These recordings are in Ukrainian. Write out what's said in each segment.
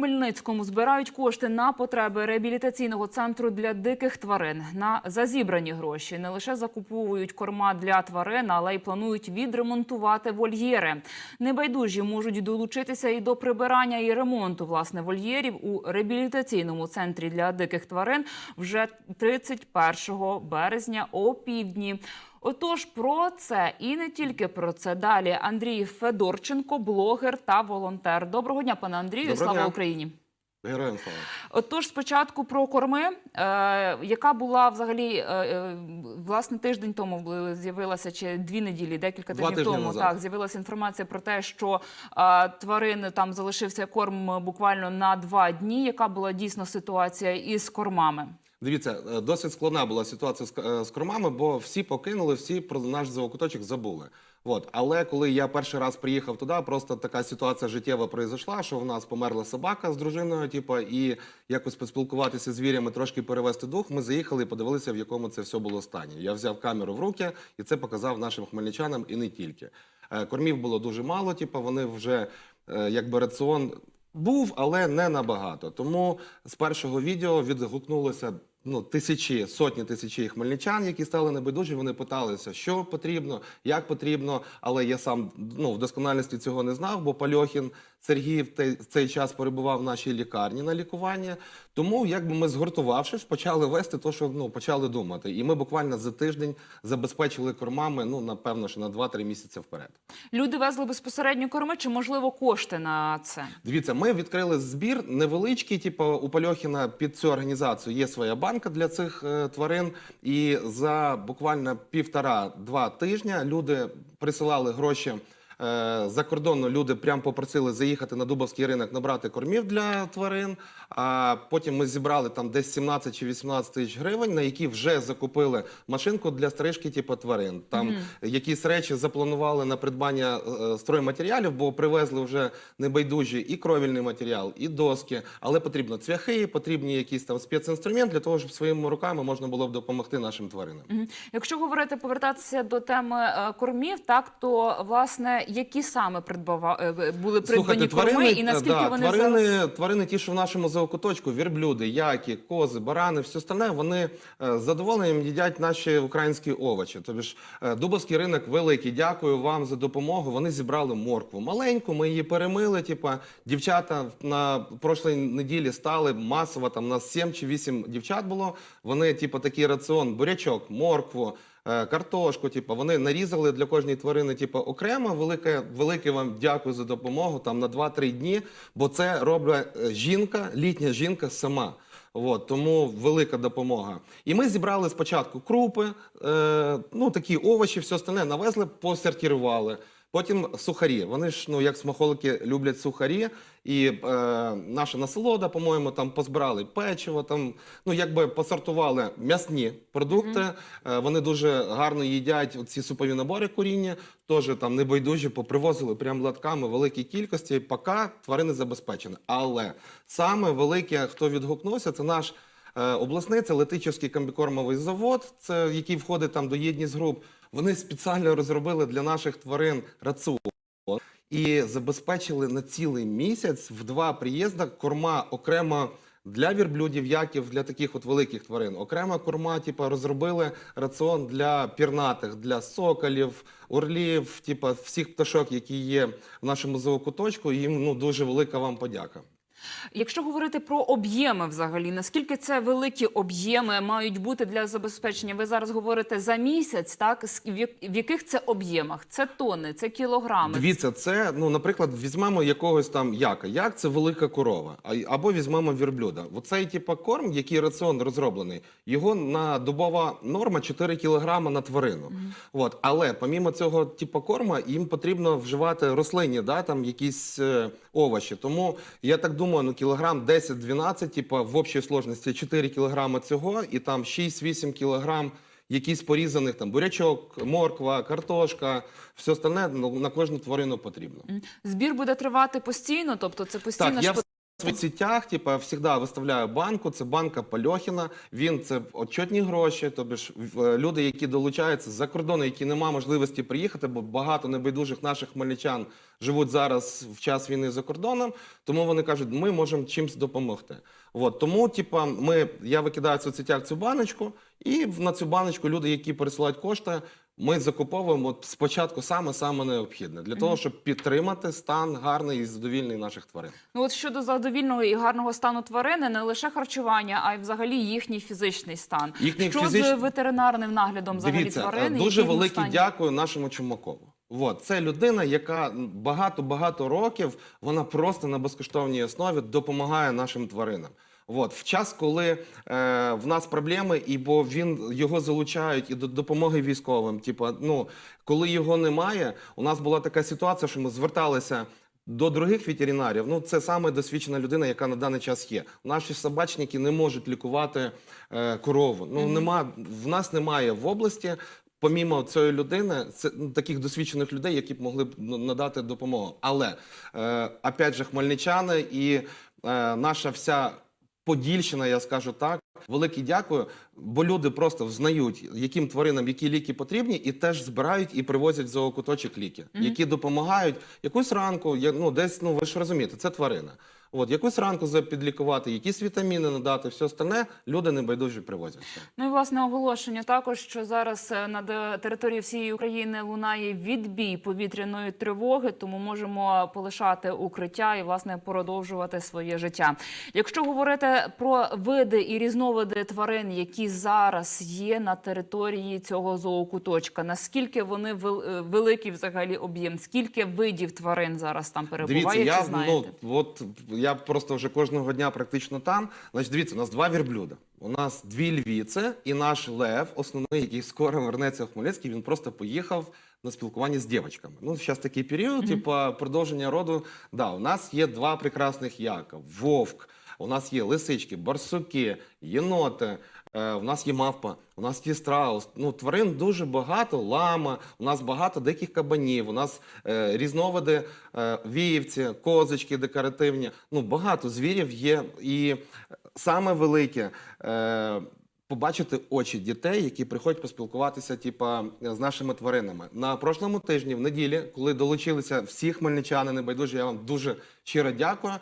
Хмельницькому збирають кошти на потреби реабілітаційного центру для диких тварин. На за зібрані гроші не лише закуповують корма для тварин, але й планують відремонтувати вольєри. Небайдужі можуть долучитися і до прибирання і ремонту власне вольєрів у реабілітаційному центрі для диких тварин вже 31 березня о півдні. Отож, про це і не тільки про це. Далі Андрій Федорченко, блогер та волонтер. Доброго дня, пане Андрію. Доброго Слава дня. Україні. Героям слава. Отож, спочатку про корми, е, яка була взагалі е, е, власне тиждень тому з'явилася чи дві неділі, декілька Два тижнів тому. назад. Так з'явилася інформація про те, що е, тварини там залишився корм буквально на два дні. Яка була дійсно ситуація із кормами? Дивіться, е, досить складна була ситуація з, е, з кормами, бо всі покинули, всі про наш зоокуточок забули. От. Але коли я перший раз приїхав туди, просто така ситуація життєва произошла, що в нас померла собака з дружиною, типу, і якось поспілкуватися з звірями, трошки перевести дух. Ми заїхали і подивилися, в якому це все було стані. Я взяв камеру в руки і це показав нашим хмельничанам і не тільки. Е, Кормів було дуже мало, типу, вони вже якби раціон був, але не набагато. Тому з першого відео відгукнулося ну, тисячі, сотні тисячі хмельничан, які стали небайдужі. Вони питалися, що потрібно, як потрібно. Але я сам ну, в доскональності цього не знав, бо Пальохін Сергій в цей час перебував в нашій лікарні на лікуванні. Тому, якби ми згуртувавшись, почали вести те, що ну, почали думати. І ми буквально за тиждень забезпечили кормами, ну, напевно, що на 2-3 місяці вперед. Люди везли безпосередньо корми, чи можливо кошти на це? Дивіться, ми відкрили збір невеличкий. Типу, у Пальохіна під цю організацію є своя банка для цих е, тварин. І за буквально півтора-два тижня люди присилали гроші. Е, За кордону люди прямо попросили заїхати на Дубовський ринок набрати кормів для тварин. А потім ми зібрали там десь 17 чи 18 тисяч гривень, на які вже закупили машинку для стрижки, типу тварин. Там якісь речі запланували на придбання е, стройматеріалів, бо привезли вже небайдужі і кровільний матеріал, і доски. Але потрібно цвяхи, потрібні якісь там спецінструмент для того, щоб своїми руками можна було б допомогти нашим тваринам. Мгм. Якщо говорити, повертатися до теми е, кормів, так то власне які саме придбава е, були придбані корми, і наскільки да, вони тварини, зараз тварини, ті, що в нашому зоокуточку, вірблюди, яки, кози, барани, все остальне, вони е, з задоволенням їдять наші українські овочі. Тобі ж е, Дубовський ринок великий. Дякую вам за допомогу. Вони зібрали моркву маленьку. Ми її перемили. Типа дівчата на прошлій неділі стали масово. Там у нас 7 чи 8 дівчат було. Вони, типу, такий раціон, бурячок, моркву. Е, Картошку, типу, вони нарізали для кожної тварини, типу, окремо. Велике, велике вам дякую за допомогу там на 2-3 дні, бо це робить е, жінка, літня жінка сама. От, тому велика допомога. І ми зібрали спочатку крупи, е, ну такі овочі, все остальне навезли, посортирували. Потім сухарі. Вони ж, ну як смаколики, люблять сухарі. І е, наша насолода, по-моєму, там позбирали печиво, там, ну якби посортували м'ясні продукти. Е, вони дуже гарно їдять ці супові набори коріння, теж там небайдужі попривозили прям латками великій кількості. Поки тварини забезпечені. Але саме велике, хто відгукнувся, це наш е, обласний, це Летичівський комбікормовий завод, це який входить там до єдність груп. Вони спеціально розробили для наших тварин раціон і забезпечили на цілий місяць в два приїзди корма окремо. Для вірблюдів, яків, для таких от великих тварин. Окрема корма, типу, розробили раціон для пірнатих, для соколів, орлів, типу, всіх пташок, які є в нашому зоокуточку. Їм ну дуже велика вам подяка. Якщо говорити про об'єми, взагалі, наскільки це великі об'єми мають бути для забезпечення? Ви зараз говорите за місяць, так в яких це об'ємах? Це тони, це кілограми. Дивіться, це ну, наприклад, візьмемо якогось там яка. Як це велика корова, або візьмемо вірблюда. Оцей типу корм, який раціон розроблений, його на добова норма 4 кілограми на тварину. От, але помімо цього типу корма, їм потрібно вживати рослинні, да, там якісь е, овочі. Тому я так думаю, ну кілограм 10-12, типу, в общій сложності 4 кілограми цього, і там 6-8 кілограм якісь порізаних там бурячок, морква, картошка, все остальне ну, на кожну тварину потрібно. Збір буде тривати постійно, тобто це постійно Так, я соцсетях, типа, завжди виставляю банку. Це банка Пальохіна. Він це отчетні гроші. Тобі ж в- люди, які долучаються з-за кордону, які не мають можливості приїхати, бо багато небайдужих наших хмельничан живуть зараз в час війни за кордоном. Тому вони кажуть, ми можемо чимось допомогти. От тому, типа, ми я викидаю в соцсетях цю баночку, і на цю баночку люди, які пересилають кошти. Ми закуповуємо спочатку саме саме необхідне для того, щоб підтримати стан гарний і задовільний наших тварин. Ну от щодо задовільного і гарного стану тварини, не лише харчування, а й взагалі їхній фізичний стан. Їхній що фізич- з ветеринарним наглядом взагалі Дивіться, е, дуже велике стані? дякую нашому Чумакову. От це людина, яка багато багато років вона просто на безкоштовній основі допомагає нашим тваринам. От в час, коли е, в нас проблеми, і бо він його залучають і до допомоги військовим. Типа, ну коли його немає, у нас була така ситуація, що ми зверталися. До других ветеринарів, ну це саме досвідчена людина, яка на даний час є. Наші собачники не можуть лікувати е, корову. Ну нема в нас немає в області. Помімо цієї людини, це ну, таких досвідчених людей, які б могли б надати допомогу. Але е, опять же, хмельничани і е, наша вся Подільщина, я скажу так. Велике дякую, бо люди просто взнають, яким тваринам які ліки потрібні, і теж збирають і привозять в зоокуточок ліки, які допомагають якусь ранку, ну десь, ну ви ж розумієте, це тварина. От якусь ранку підлікувати, якісь вітаміни надати, все остальне люди небайдужі привозять. Ну і власне оголошення також, що зараз е, на території всієї України лунає відбій повітряної тривоги, тому можемо полишати укриття і власне продовжувати своє життя. Якщо говорити про види і різновиди тварин, які зараз є на території цього зоокуточка, наскільки вони е, великий взагалі об'єм? Скільки видів тварин зараз там перебуває? Дивіться, я чи знаєте? ну от я просто вже кожного дня практично там. Значить, дивіться, у нас два вірблюда. У нас дві львіці, і наш лев, основний, який скоро вернеться в Хмельницький, він просто поїхав на спілкування з дівчатками. Ну, зараз такий період, типа продовження роду. Да, у нас є два прекрасних яка: вовк. У нас є лисички, барсуки, єноти. Е, у нас є мавпа, у нас є страус. Ну, тварин дуже багато, лама, у нас багато диких кабанів, у нас е, різновиди е, віївці, козочки декоративні. Ну, багато звірів є. І саме велике. Е, Побачити очі дітей, які приходять поспілкуватися, типа з нашими тваринами на прошлому тижні, в неділі, коли долучилися всі хмельничани, небайдужі, я вам дуже щиро дякую.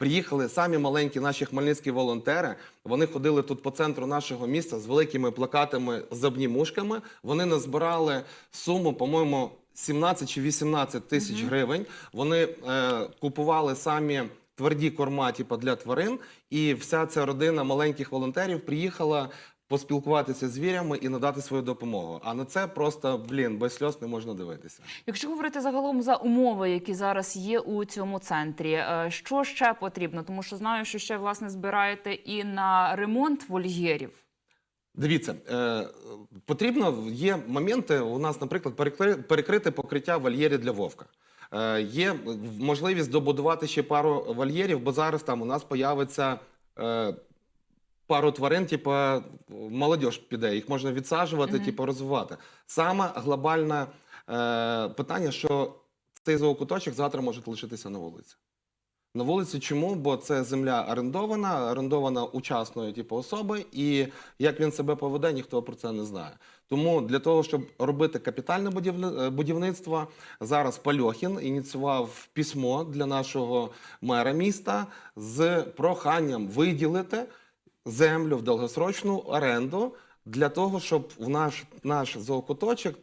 Приїхали самі маленькі наші хмельницькі волонтери. Вони ходили тут по центру нашого міста з великими плакатами з обнімушками. Вони назбирали суму, по-моєму, 17 чи 18 тисяч гривень. Вони е, купували самі тверді корма, типу, для тварин, і вся ця родина маленьких волонтерів приїхала. Поспілкуватися з звірями і надати свою допомогу. А на це просто блін без сльоз не можна дивитися. Якщо говорити загалом за умови, які зараз є у цьому центрі, е, що ще потрібно? Тому що знаю, що ще власне збираєте і на ремонт вольєрів. Дивіться, е, потрібно є моменти. У нас, наприклад, перекри- перекрити покриття вольєрів для вовка. Е, є можливість добудувати ще пару вольєрів, бо зараз там у нас появиться е, пару тварин, типу молодь піде, їх можна відсаджувати, Мгм. типу розвивати. Саме глобальне е, питання, що цей зоокуточок завтра може лишитися на вулиці. На вулиці чому? Бо це земля орендована, орендована учасною типу особи, і як він себе поведе, ніхто про це не знає. Тому для того, щоб робити капітальне е, будівництво, зараз Пальохін ініціював письмо для нашого мера міста з проханням виділити землю в довгосрочну оренду для того, щоб в наш, наш зоокуточок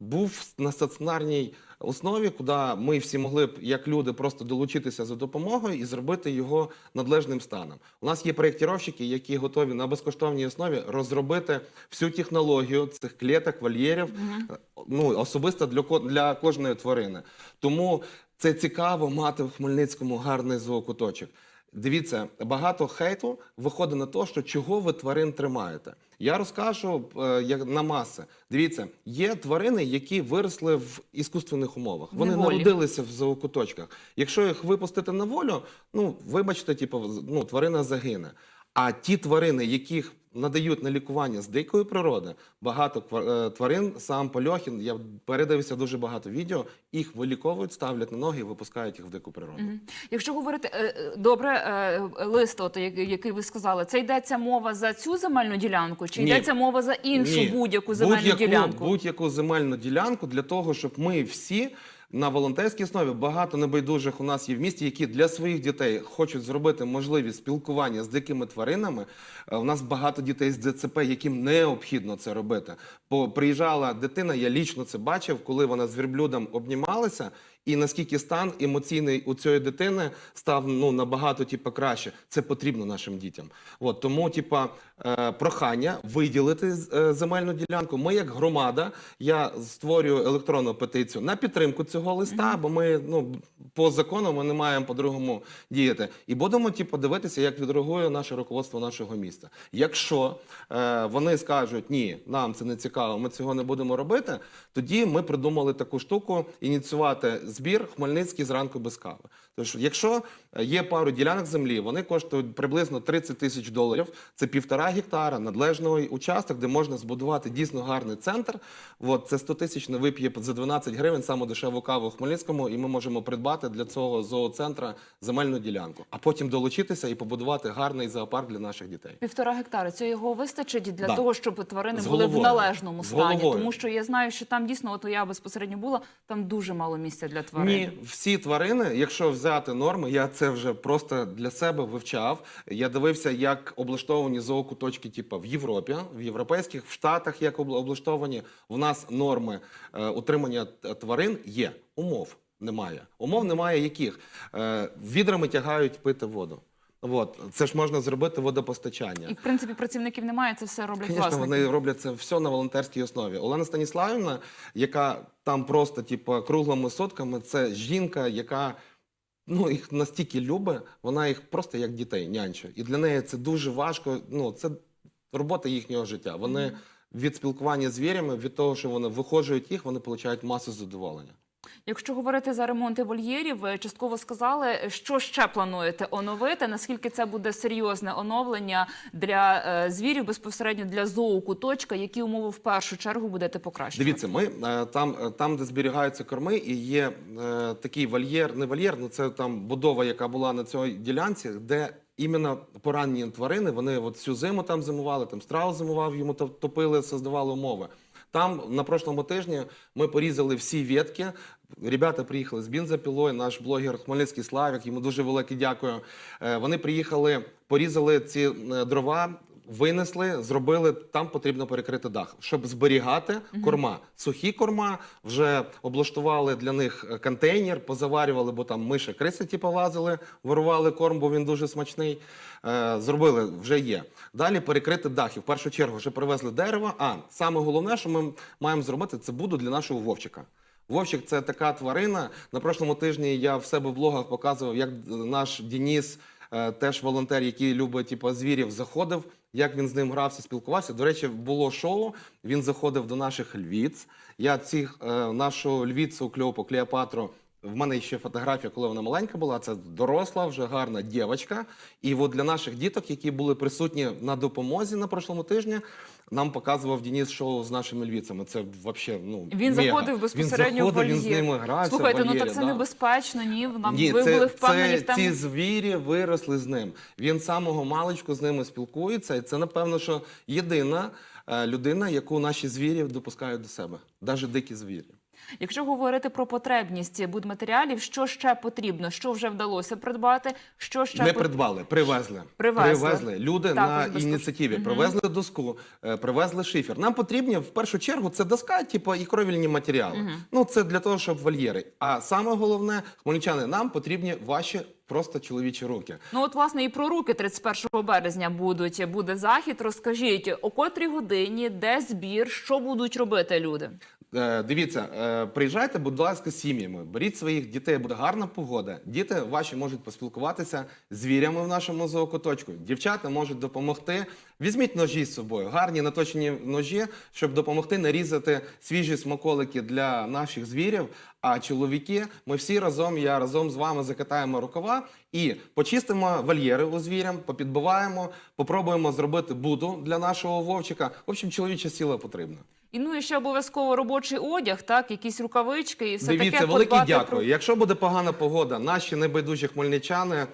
був на стаціонарній основі, куди ми всі могли б, як люди, просто долучитися за допомогою і зробити його надлежним станом. У нас є проєктировщики, які готові на безкоштовній основі розробити всю технологію цих клеток, вольєрів, ну особисто для для кожної тварини. Тому це цікаво мати в Хмельницькому гарний зоокуточок. Дивіться, багато хейту виходить на те, що чого ви тварин тримаєте. Я розкажу е, як на маси. Дивіться, є тварини, які виросли в іскусственних умовах. Вони Неволі. народилися в зоокуточках. Якщо їх випустити на волю, ну вибачте, типу, ну тварина загине. А ті тварини, яких надають на лікування з дикої природи, багато е, тварин, сам Польохін, я передивився дуже багато відео, їх виліковують, ставлять на ноги і випускають їх в дику природу. Якщо говорити е, е, добре, лист, от, як- який ви сказали, це йдеться мова за цю земельну ділянку, чи Ні. йдеться мова за іншу будь-яку земельну ділянку? Будь-яку земельну ділянку для того, щоб ми всі на волонтерській основі багато небайдужих у нас є в місті, які для своїх дітей хочуть зробити можливість спілкування з дикими тваринами. Е, У нас багато дітей з ДЦП, яким необхідно це робити. Бо приїжджала дитина, я лічно це бачив, коли вона з верблюдом обнімалася. І наскільки стан емоційний у цієї дитини став ну набагато типу, краще. Це потрібно нашим дітям. От тому, типа, е, прохання виділити е, земельну ділянку. Ми, як громада, я створюю електронну петицію на підтримку цього листа, бо ми ну по закону ми не маємо по-другому діяти. І будемо типу, дивитися, як відреагує наше руководство нашого міста. Якщо е, вони скажуть ні, нам це не цікаво, ми цього не будемо робити, тоді ми придумали таку штуку ініціювати збір Хмельницький зранку без кави. Тож, якщо є пару ділянок землі, вони коштують приблизно 30 тисяч доларів. Це півтора гектара надлежний участок, де можна збудувати дійсно гарний центр. От це 100 тисяч не вип'є за 12 гривень саму дешеву каву у Хмельницькому, і ми можемо придбати для цього зооцентра земельну ділянку, а потім долучитися і побудувати гарний зоопарк для наших дітей. Півтора гектара. Цього вистачить для Да. того, щоб тварини З були в належному стані. Тому що я знаю, що там дійсно, от я безпосередньо була, там дуже мало місця для тварин. Ні, всі тварини, якщо взяти норми, я це вже просто для себе вивчав. Я дивився, як облаштовані зоокуточки, типу в Європі, в європейських, в Штатах як обла- облаштовані. У нас норми е, утримання тварин є. Умов немає. Умов немає яких. Е, відрами тягають пити воду. От це ж можна зробити водопостачання. І в принципі працівників немає, це все роблять власники. вони роблять це все на волонтерській основі. Олена Станіславівна, яка там просто, типу, круглими сотками, це жінка, яка ну, їх настільки любить, вона їх просто як дітей нянче. І для неї це дуже важко. Ну, це робота їхнього життя. Вони від спілкування з звірями, від того, що вони виходжують їх, вони отримують масу задоволення. Якщо говорити за ремонти вольєрів, ви частково сказали, що ще плануєте оновити. Наскільки це буде серйозне оновлення для е, звірів, безпосередньо для зоокуточка, які умови в першу чергу будете покращувати? Дивіться, ми е, там, е, там, де зберігаються корми, і є е, такий вольєр, не вольєр, ну це там будова, яка була на цій ділянці, де іменно поранені тварини, вони от всю зиму там зимували, там страус зимував, йому топ- топили, создавали умови. Там на прошлому тижні ми порізали всі ветки. Ребята приїхали з бензопілою, наш блогер Хмельницький Славік, йому дуже велике дякую. Е, Вони приїхали, порізали ці е, дрова, винесли, зробили. Там потрібно перекрити дах, щоб зберігати корма. Сухі корма вже облаштували для них е, контейнер, позаварювали, бо там миші криси типу, лазили, вирували корм, бо він дуже смачний. Е, Зробили, вже є. Далі перекрити дах. І в першу чергу вже привезли дерево. А саме головне, що ми маємо зробити, це буду для нашого вовчика. Вовчик це така тварина. На прошлому тижні я в себе в блогах показував, як наш Дініс, е, теж волонтер, який любить типу, звірів, заходив, як він з ним грався, спілкувався. До речі, було шоу. Він заходив до наших львіць. Я цих е, нашу львіцу кльопу Клеопатру. В мене ще фотографія, коли вона маленька була. Це доросла, вже гарна дівчинка. І от для наших діток, які були присутні на допомозі на прошлому тижні, нам показував Дініс шоу з нашими львівцями. Це вообще ну Він мега. заходив безпосередньо він в заходив, вольєр. він з ними грався. в Слухайте, ну так це да. небезпечно. Ні, нам Ні, ви це, були впевнені це, в тому. ці звірі виросли з ним. Він самого маличку з ними спілкується, і це напевно, що єдина е, людина, яку наші звірі допускають до себе, навіть дикі звірі. Якщо говорити про потребність будматеріалів, що ще потрібно, що вже вдалося придбати, що ще Не пот- придбали, привезли. Привезли. привезли. Люди так, на ініціативі угу. привезли доску, е, привезли шифер. Нам потрібні в першу чергу це доска, типу, і кровільні матеріали. Ну це для того, щоб вольєри. А саме головне, хмельничани, нам потрібні ваші просто чоловічі руки. Ну от власне і про руки 31 березня будуть буде захід. Розкажіть о котрій годині, де збір, що будуть робити люди. Е, Дивіться, е, приїжджайте, будь ласка, з сім'ями. Беріть своїх дітей, буде гарна погода. Діти ваші можуть поспілкуватися з звірями в нашому зоокуточку. Дівчата можуть допомогти. Візьміть ножі з собою, гарні наточені ножі, щоб допомогти нарізати свіжі смаколики для наших звірів. А чоловіки, ми всі разом, я разом з вами закатаємо рукава і почистимо вольєри у звірям, попідбиваємо, попробуємо зробити буду для нашого вовчика. В общем, чоловіча сила потрібна. І ну і ще обов'язково робочий одяг, так, якісь рукавички і все Дивіться, таке. велике подбати дякую. про- Якщо буде погана погода, наші небайдужі хмельничани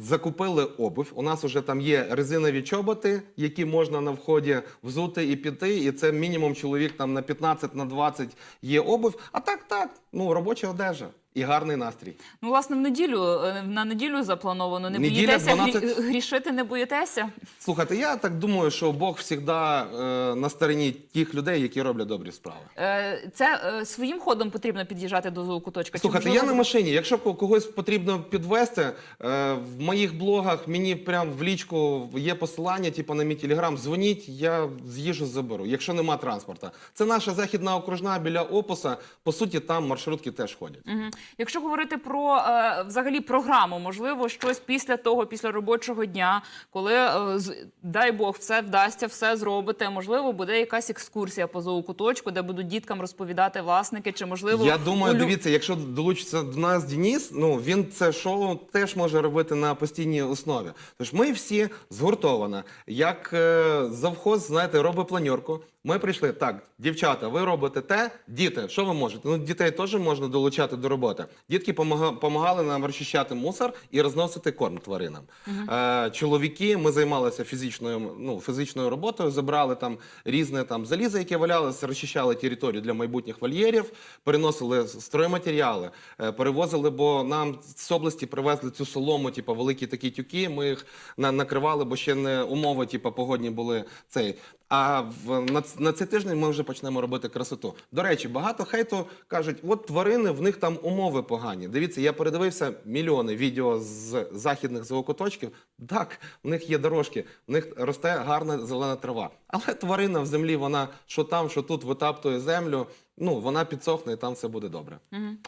закупили обувь. У нас вже там є резинові чоботи, які можна на вході взути і піти. І це мінімум чоловік там на 15 на 20 є обувь. А так, так, ну робоча одежа і гарний настрій. Ну, власне, в неділю е, на неділю заплановано. Не Неділя, боїтеся 12. грішити, не боїтеся? Слухайте, я так думаю, що Бог завжди е, на стороні тих людей, які роблять добрі справи. Е, Це е, своїм ходом потрібно під'їжджати до зоокуточка? Слухайте, я можливо, на машині. Якщо ко- когось потрібно підвести, е, в моїх блогах мені прям в лічку є посилання, типу на мій телеграм. Дзвоніть, я з'їжджу заберу. Якщо нема транспорта, це наша західна окружна біля опуса. По суті, там маршрутки теж ходять. Мгм. Якщо говорити про е, взагалі програму, можливо, щось після того, після робочого дня, коли е, дай Бог все вдасться, все зробите. Можливо, буде якась екскурсія по зоокуточку, де будуть діткам розповідати власники, чи можливо Я думаю, улю- дивіться, якщо долучиться до нас Дініс, ну він це шоу теж може робити на постійній основі. Тож ми всі згуртовано. Як е, завхоз, знаєте, робить планерку. Ми прийшли так, дівчата, ви робите те, діти, що ви можете? Ну, дітей теж можна долучати до роботи. Дітки допомагали нам розчищати мусор і розносити корм тваринам. Е, чоловіки, ми займалися фізичною, ну, фізичною роботою, забрали там різне там залізо, яке валялося, розчищали територію для майбутніх вольєрів, переносили стройматеріали, е, перевозили, бо нам з області привезли цю солому, типу, великі такі тюки. Ми їх на- накривали, бо ще не умови, типу, погодні були цей. А в на, на цей тиждень ми вже почнемо робити красоту. До речі, багато хейту кажуть, от тварини, в них там умови погані. Дивіться, я передивився мільйони відео з західних звукоточків. Так, в них є дорожки, в них росте гарна зелена трава. Але тварина в землі, вона що там, що тут витаптує землю. Ну, вона підсохне і там все буде добре. Мгм.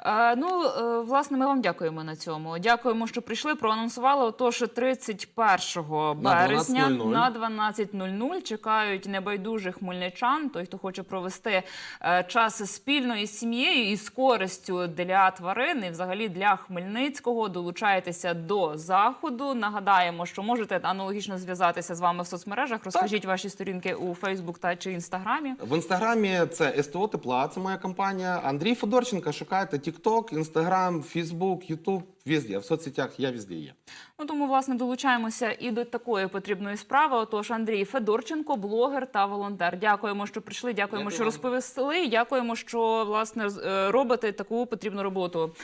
Е, ну, е, власне, ми вам дякуємо на цьому. Дякуємо, що прийшли. Проанонсували. Отож, 31 березня 12:00. на 12.00 чекають небайдужих хмельничан. Той, хто хоче провести е, час спільно із сім'єю і з користю для тварин, і взагалі для Хмельницького. Долучайтеся до заходу. Нагадаємо, що можете аналогічно зв'язатися з вами в соцмережах. Розкажіть ваші сторінки у Фейсбук та чи інстаграмі. В інстаграмі це СТО Тепла, це моя компанія. Андрій Федорченко, шукайте TikTok, Інстаграм, Facebook, Ютуб, везде. В соцсетях я везде є. Ну тому власне долучаємося і до такої потрібної справи. Отож, Андрій Федорченко, блогер та волонтер. Дякуємо, що прийшли. Дякуємо, Дякую що вам. розповіли. Дякуємо, що власне з- е, робите таку потрібну роботу.